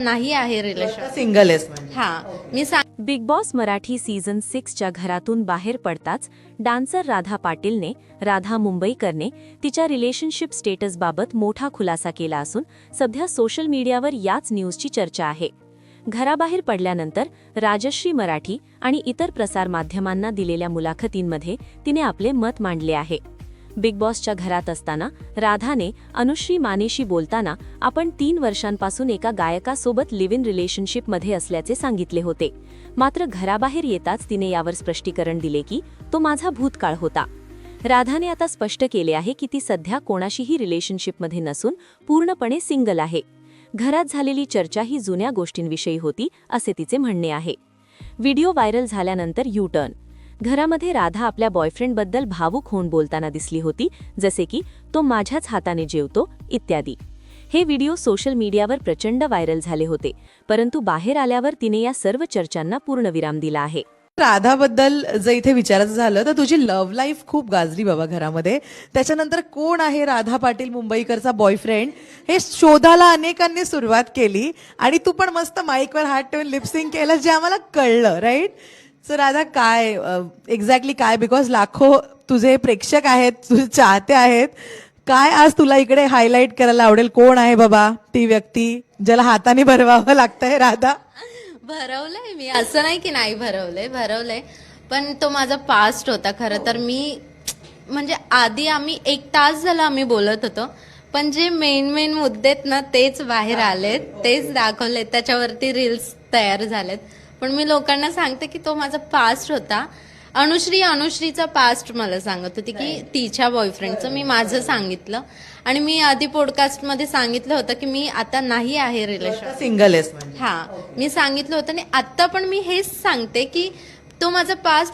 नाही आहे relation single आहेस म्हणजे. हा मी सांग बिग बॉस मराठी सीझन सिक्सच्या घरातून बाहेर पडताच डान्सर राधा पाटीलने राधा मुंबईकरने तिच्या रिलेशनशिप स्टेटसबाबत मोठा खुलासा केला असून सध्या सोशल मीडियावर याच न्यूजची चर्चा आहे. घराबाहेर पडल्यानंतर राजश्री मराठी आणि इतर प्रसारमाध्यमांना दिलेल्या मुलाखतींमध्ये तिने आपले मत मांडले आहे. बिग बॉसच्या घरात असताना राधाने अनुश्री मानेशी बोलताना आपण तीन वर्षांपासून एका गायकासोबत लिव्ह इन रिलेशनशिपमध्ये असल्याचे सांगितले होते. मात्र घराबाहेर येताच तिने यावर स्पष्टीकरण दिले की तो माझा भूतकाळ होता. राधाने आता स्पष्ट केले आहे की ती सध्या कोणाशीही रिलेशनशिपमध्ये नसून पूर्णपणे सिंगल आहे. घरात झालेली चर्चा ही जुन्या गोष्टींविषयी होती असे तिचे म्हणणे आहे. व्हिडिओ व्हायरल झाल्यानंतर यू टर्न घरामध्ये राधा आपल्या बॉयफ्रेंडबद्दल भावूक होऊन बोलताना दिसली होती जसे की तो माझ्याच हाताने जेवतो इत्यादी. हे व्हिडिओ सोशल मीडियावर प्रचंड व्हायरल झाले होते परंतु बाहेर आल्यावर तिने या सर्व चर्चांना पूर्णविराम दिला आहे. राधाबद्दल जर इथे विचारायचं झालं तर तुझी लव्ह लाईफ खूप गाजली बाबा घरामध्ये. त्याच्यानंतर कोण आहे राधा पाटील मुंबईकरचा बॉयफ्रेंड हे शोधाला अनेकांनी सुरुवात केली आणि तू पण मस्त माईकवर हात ठेवून लिपसिंग केलं जे आम्हाला कळलं राईट सर राधा काय uh, एक्झॅक्टली काय? बिकॉज लाखो तुझे प्रेक्षक आहेत तुझे चाहते आहेत. काय आज तुला इकडे हायलाईट करायला आवडेल? कोण आहे बाबा ती व्यक्ती ज्याला हाताने भरवावं लागतंय राधा? भरवलंय मी. असं नाही की नाही भरवलंय भरवलंय. पण तो माझा पास्ट होता खरं तर. मी म्हणजे आधी आम्ही एक तास झाला आम्ही बोलत होतो. पण जे मेन मेन मुद्देत ना तेच बाहेर आलेत तेच दाखवलेत. त्याच्यावरती रील्स तयार झालेत. पण मी लोकांना सांगते की तो माझा पास्ट होता. अनुश्री अनुश्रीचा पास्ट मला सांगत होती की तिच्या बॉयफ्रेंडचं मी माझं सांगितलं. आणि मी आधी पॉडकास्टमध्ये सांगितलं होतं की मी आता नाही आहे रिलेशन सिंगल आहेस म्हणजे. हा. मी सांगितलं होतं आणि आता पण मी हेच सांगते की तो माझा पास्ट